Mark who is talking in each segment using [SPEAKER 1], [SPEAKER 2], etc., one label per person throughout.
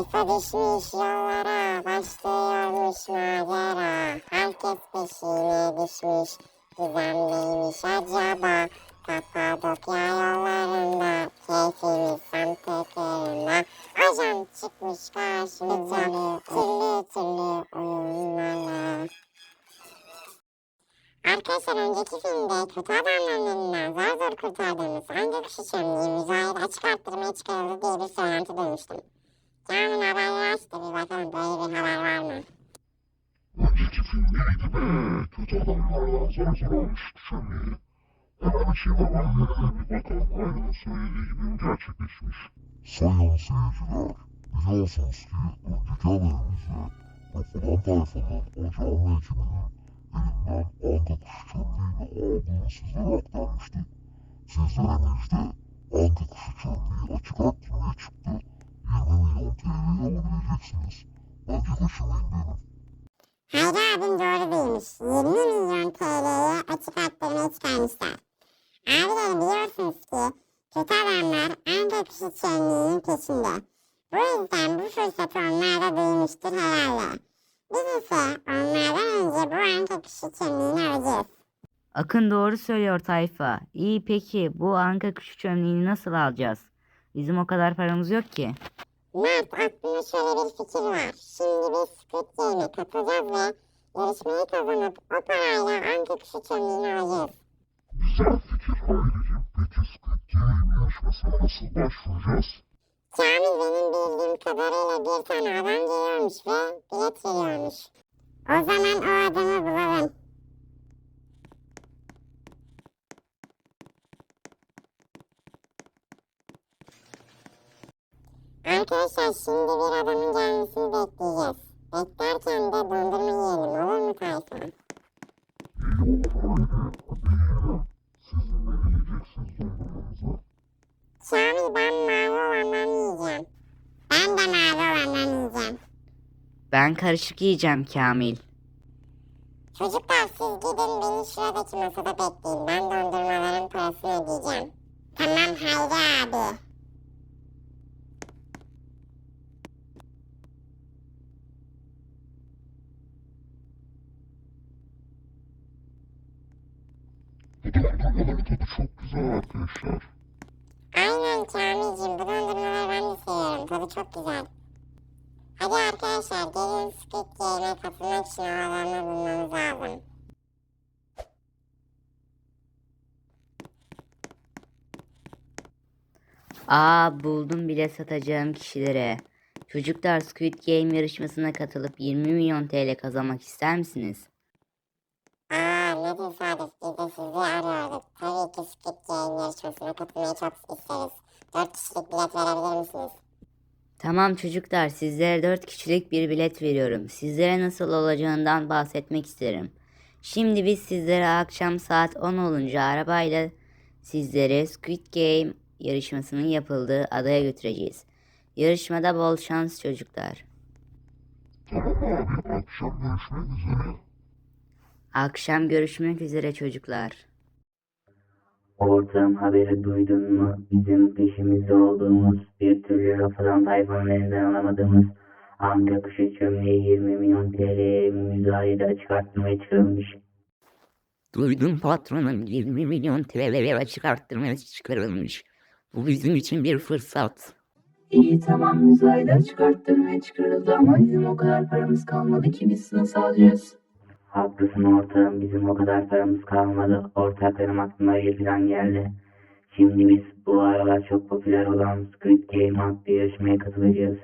[SPEAKER 1] Tayfa düşmüş yollara, başlıyormuş macera. Herkes peşine düşmüş, gizemliymiş acaba. Kapadokya yollarında, keyfimiz semt tekerinde. Ajan çıkmış karşımıza, türlü türlü oyunlarla. Arkadaşlar önceki filmde kötü adamların elinden zar zor kurtardığımız hangi kuş çömleği müzayede açık arttırmaya çıkarıldı diye bir söylenti duymuştum. Kamil haberleri açtı bir bakalım böyle bir haber var mı?
[SPEAKER 2] Önceki film neydi be? Kötü adamlarla zar zor olmuş düşürmeyi. Hemen açayım haberlere bir bakalım. Aynen söylediği gibi mi gerçekleşmiş? Sayın seyirciler, biliyorsunuz ki önceki haberimizde Dokunan tayfanın ve ekibinin elinden Anka kuşu çömleğini aldığını sizlere aktarmıştık. Sizlere müjde Anka kuşu çömleği açık arttırmaya çıktı. 20 milyon TL'yi alabileceksiniz. Bence kaçırmayın derim.
[SPEAKER 1] Hayri abim doğru duymuş. 20 milyon TL'ye açık arttırmaya çıkarmışlar. Abilerim biliyorsunuz ki kötü adamlar Anka kuşu çömleğinin peşinde. Bu yüzden bu fırsatı onlar duymuştur herhalde. Biz ise onlardan önce bu Anka kuşu çömleğini alacağız.
[SPEAKER 3] Akın doğru söylüyor tayfa. İyi peki bu anka kuşu çömleğini nasıl alacağız? Bizim o kadar paramız yok ki.
[SPEAKER 1] Mert aklımda şöyle bir fikir var. Şimdi biz Squid Game'e katılacağız ve yarışmayı kazanıp o parayla Anka kuşu çömleğini alacağız.
[SPEAKER 2] Güzel fikir Hayricim. Peki Squid Game yarışmasına nasıl başvuracağız?
[SPEAKER 1] Kamil benim bildiğim kadarıyla bir tane adam geliyormuş ve bilet veriyormuş. O zaman o adamı bulalım. Arkadaşlar şimdi bir adamın gelmesini bekleyeceğiz. Beklerken de dondurma yiyelim olur mu
[SPEAKER 2] dondurmanıza?
[SPEAKER 1] Kamil ben mavi olandan yiyeceğim. Ben de mavi olandan yiyeceğim.
[SPEAKER 3] Ben karışık yiyeceğim Kamil.
[SPEAKER 1] Çocuklar siz gidin beni şuradaki masada bekleyin. Ben dondurmaların parasını ödeyeceğim. Tamam Hayri abi.
[SPEAKER 2] Dondurmaların tadı çok güzel arkadaşlar.
[SPEAKER 1] Aynen Kamil'cim bu dondurmaları ben de seviyorum. Tadı çok güzel. Hadi arkadaşlar gelin Squid Game'e katılmak için havalarını bulmamız lazım.
[SPEAKER 3] Aa buldum bile satacağım kişilere. Çocuklar Squid Game yarışmasına katılıp 20 milyon TL kazanmak ister misiniz?
[SPEAKER 1] Aa ne tesadüf biz de sizi arıyorduk. Tabii ki Squid Game yarışmasına katılmayı çok isteriz. 4 kişilik bilet verebilir misiniz?
[SPEAKER 3] Tamam çocuklar sizlere 4 kişilik bir bilet veriyorum. Sizlere nasıl olacağından bahsetmek isterim. Şimdi biz sizlere akşam saat 10 olunca arabayla sizleri Squid Game yarışmasının yapıldığı adaya götüreceğiz. Yarışmada bol şans çocuklar.
[SPEAKER 2] Tamam abi akşam görüşmek üzere.
[SPEAKER 3] Akşam görüşmek üzere çocuklar. Ortam haberi duydun mu? Bizim peşimizde olduğumuz bir türlü rafadan tayfanın elinden alamadığımız Anka kuşu çömleği 20 milyon TL müzayede çıkartmaya çıkarılmış.
[SPEAKER 4] Duydum patronun 20 milyon TL'ye açık arttırmaya çıkarılmış. Bu bizim için bir fırsat.
[SPEAKER 5] İyi tamam müzayede çıkarttırmaya çıkarıldı ama bizim o kadar paramız kalmadı ki biz nasıl alacağız?
[SPEAKER 3] Haklısın ortağım bizim o kadar paramız kalmadı. Ortaklarım aklıma bir plan geldi. Şimdi biz bu aralar çok popüler olan Squid Game adlı yarışmaya katılacağız.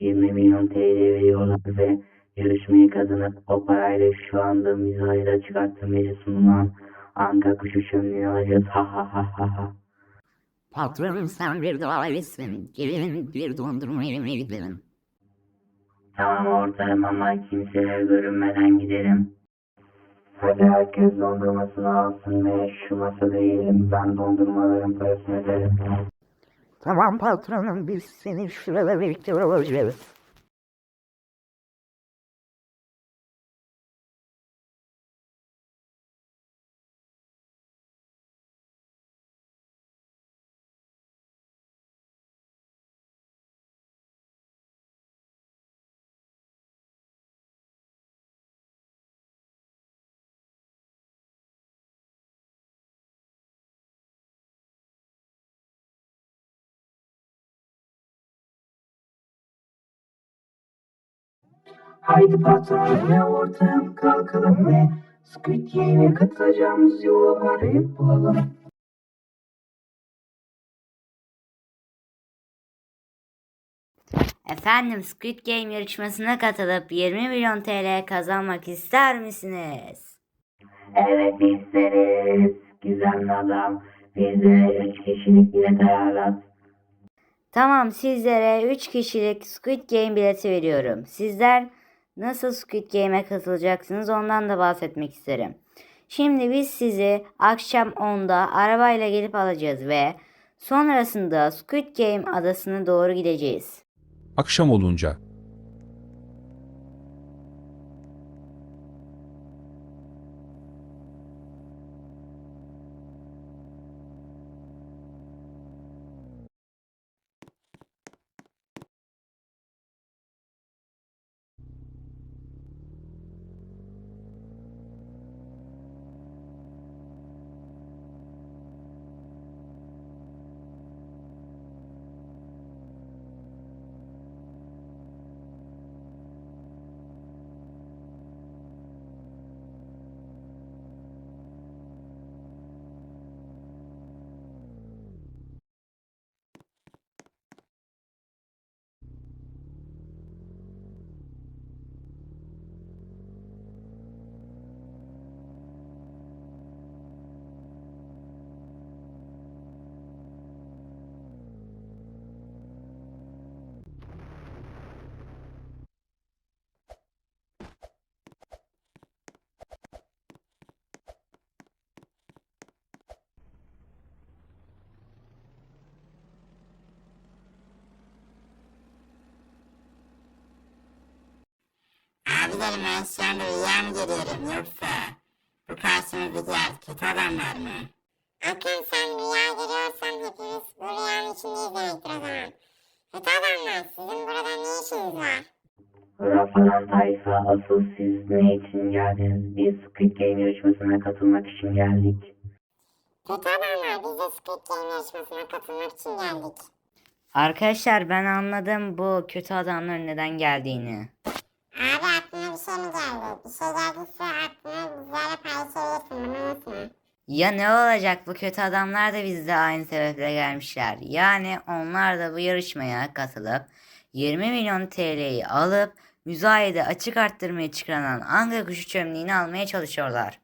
[SPEAKER 3] 20 milyon TL veriyorlar ve yarışmayı kazanıp o parayla şu anda müzayede çıkartılmaya sunulan Anka kuşu çömleğini alacağız. Ha ha ha ha ha.
[SPEAKER 4] Patronum sen bir dua etsin. Gelin bir dondurma yemeye gidelim.
[SPEAKER 3] Tamam ortağım ama kimseye görünmeden gidelim. Hadi herkes dondurmasını alsın ve şu masada. Ben dondurmaların parasını öderim.
[SPEAKER 4] Tamam patronum biz seni şurada bekliyoruz.
[SPEAKER 5] Haydi patron ve ortağım kalkalım ve Squid Game'e katılacağımız yolu arayıp bulalım.
[SPEAKER 6] Efendim Squid Game yarışmasına katılıp 20 milyon TL kazanmak ister misiniz?
[SPEAKER 3] Evet isteriz. Gizemli adam. Bize üç kişilik bilet ayarlat.
[SPEAKER 6] Tamam sizlere 3 kişilik Squid Game bileti veriyorum. Sizler nasıl Squid Game'e katılacaksınız ondan da bahsetmek isterim. Şimdi biz sizi akşam 10'da arabayla gelip alacağız ve sonrasında Squid Game adasına doğru gideceğiz.
[SPEAKER 7] Akşam olunca
[SPEAKER 1] Abilerim ben şu anda rüya mı görüyorum yoksa bu karşımızdakiler kötü adamlar mı? Akın sen rüya görüyorsan hepimiz bu rüyanın içindeyiz demektir o zaman. Kötü adamlar sizin burada ne işiniz var?
[SPEAKER 3] Rafadan Tayfa asıl siz ne için geldiniz? Biz Squid Game yarışmasına katılmak için geldik.
[SPEAKER 1] Kötü adamlar biz de Squid Game yarışmasına katılmak için geldik.
[SPEAKER 6] Arkadaşlar ben anladım bu kötü adamların neden geldiğini.
[SPEAKER 1] Abi mi geldi? Bir şey geldiyse aklına bizlerle paylaşabilirsin bunu unutma.
[SPEAKER 6] Ya ne olacak bu kötü adamlar da bizle aynı sebeple gelmişler. Yani onlar da bu yarışmaya katılıp 20 milyon TL'yi alıp müzayede açık arttırmaya çıkarılan Anka kuşu çömleğini almaya çalışıyorlar.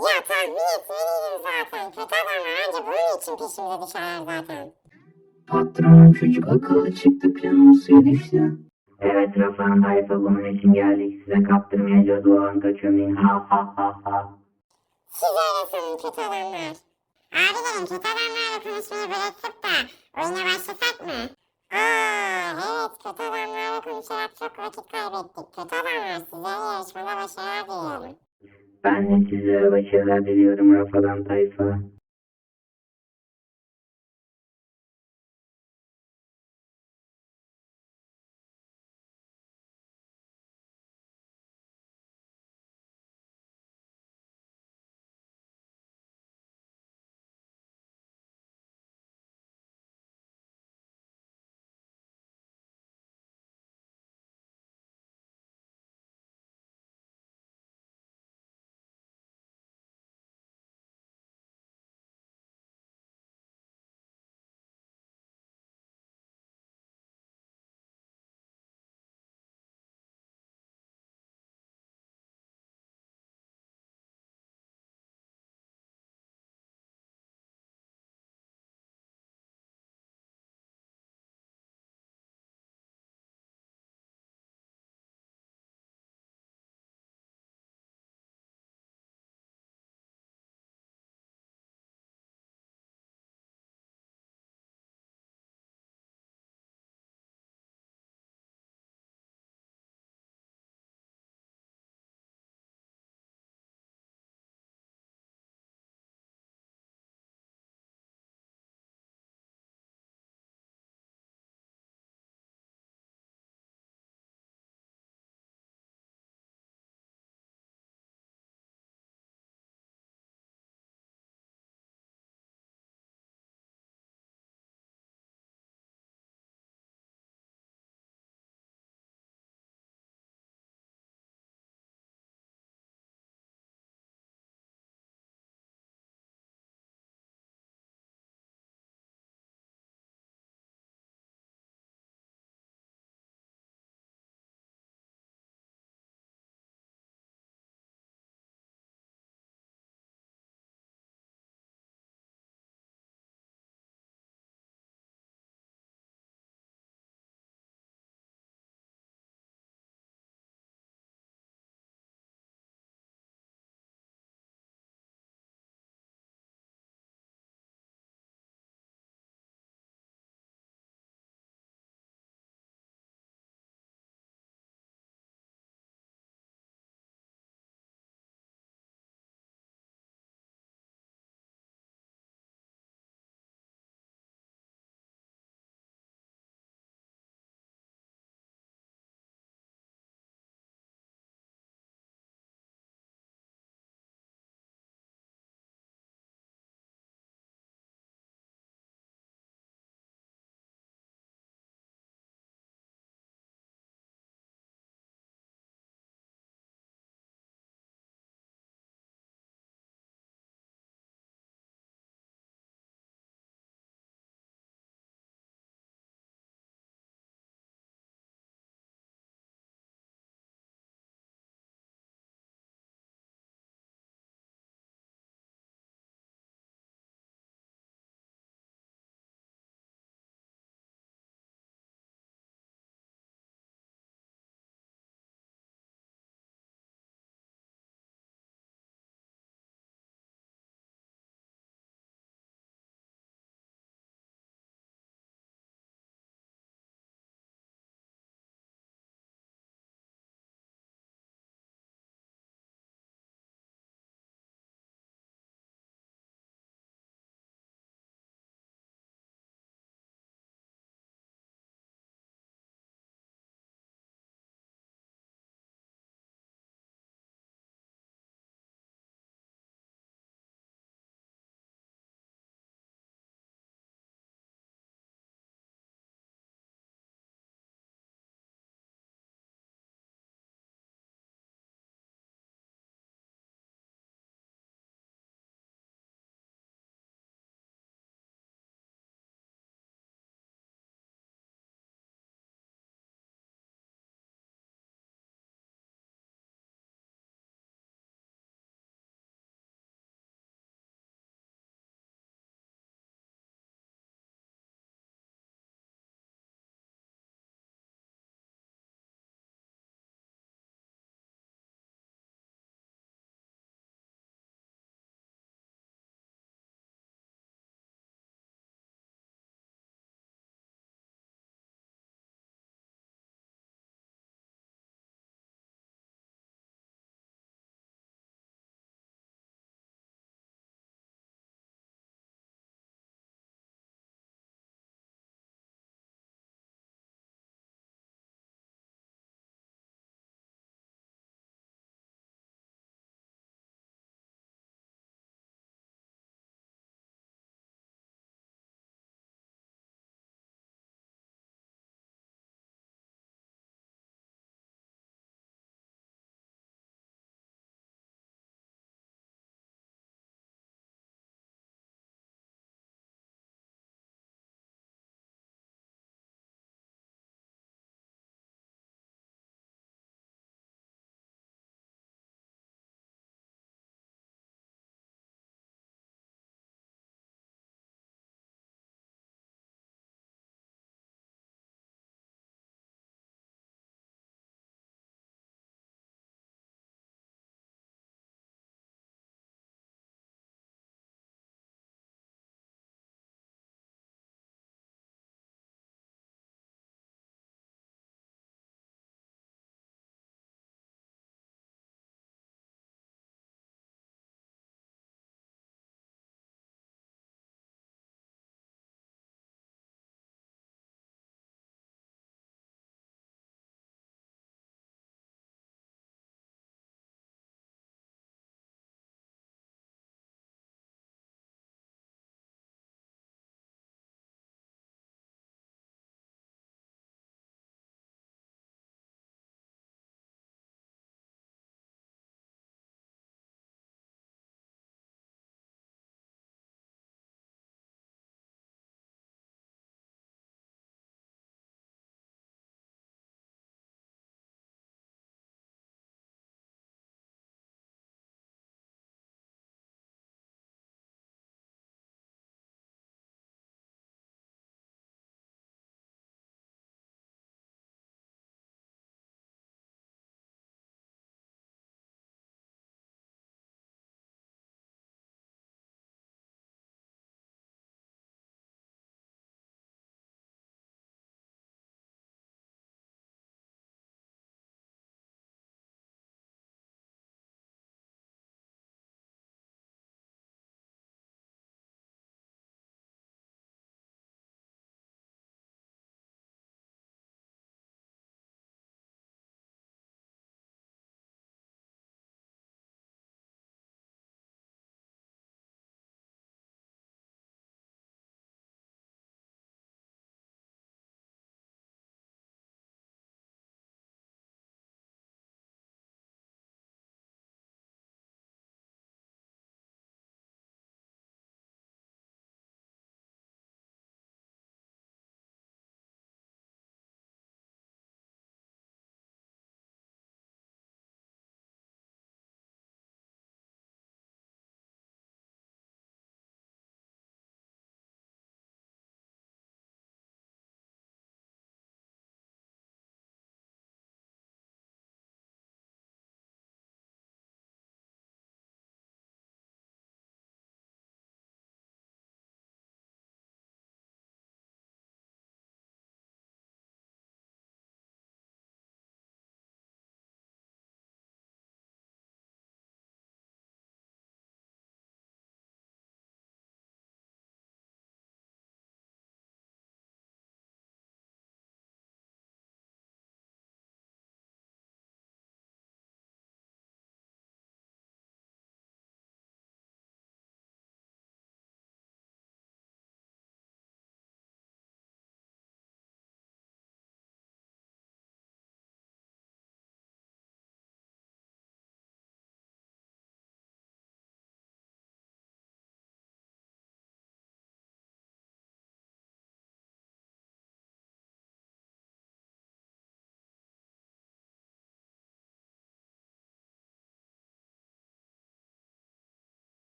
[SPEAKER 1] Ya tahmin etmeliydim zaten. Kötü adamlar anca bunun için peşimize düşerler zaten.
[SPEAKER 5] Patronum çocuk akıllı çıktı planımız suya düştü.
[SPEAKER 3] Evet Rafadan Tayfa bunun için geldik. Size kaptırmayacağız o anka çömleğini. Ha ha ha ha.
[SPEAKER 1] Siz öyle sanın kötü adamlar. Abilerim kötü adamlarla konuşmayı bırakıp da oyuna başlasak mı? Aa evet kötü adamlarla konuşarak çok vakit kaybettik. Kötü adamlar size yarışmada başarılar diliyorum.
[SPEAKER 3] Ben de sizlere başarılar diliyorum Rafadan Tayfa.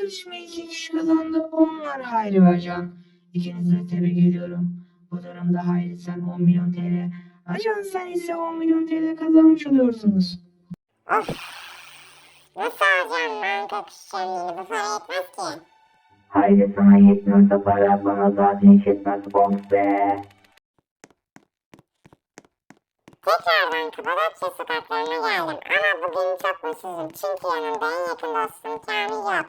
[SPEAKER 5] Yarışmayı iki kişi kazandı. Onlar Hayri ve Can. İkinizi tebrik ediyorum. Bu durumda Hayri sen 10 milyon TL, Acan sen ise 10 milyon TL kazanmış oluyorsunuz.
[SPEAKER 1] Of. Nasıl alacağım ben göküş çemliğini? Bu para yetmez ki.
[SPEAKER 3] Haydi sana yetmiyorsa para bana zaten hiç yetmez. Of be.
[SPEAKER 1] Tekrardan Kapadokya sokaklarına geldim ama bugün çok mutsuzum çünkü yanımda en yakın dostum Kamil yok.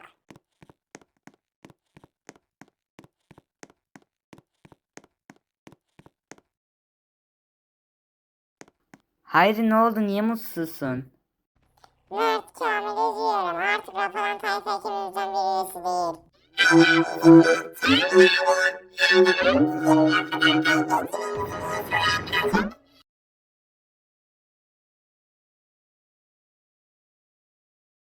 [SPEAKER 6] Hayri ne oldu niye mutsuzsun?
[SPEAKER 1] Mert Kamil üzüyorum artık Rafadan tayfa ikimizden bir üyesi değil.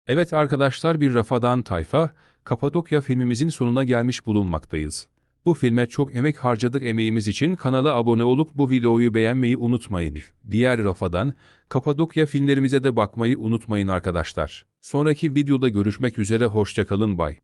[SPEAKER 7] Evet arkadaşlar bir Rafadan Tayfa, Kapadokya filmimizin sonuna gelmiş bulunmaktayız. Bu filme çok emek harcadık emeğimiz için kanala abone olup bu videoyu beğenmeyi unutmayın. Diğer Rafadan, Kapadokya filmlerimize de bakmayı unutmayın arkadaşlar. Sonraki videoda görüşmek üzere hoşçakalın bay.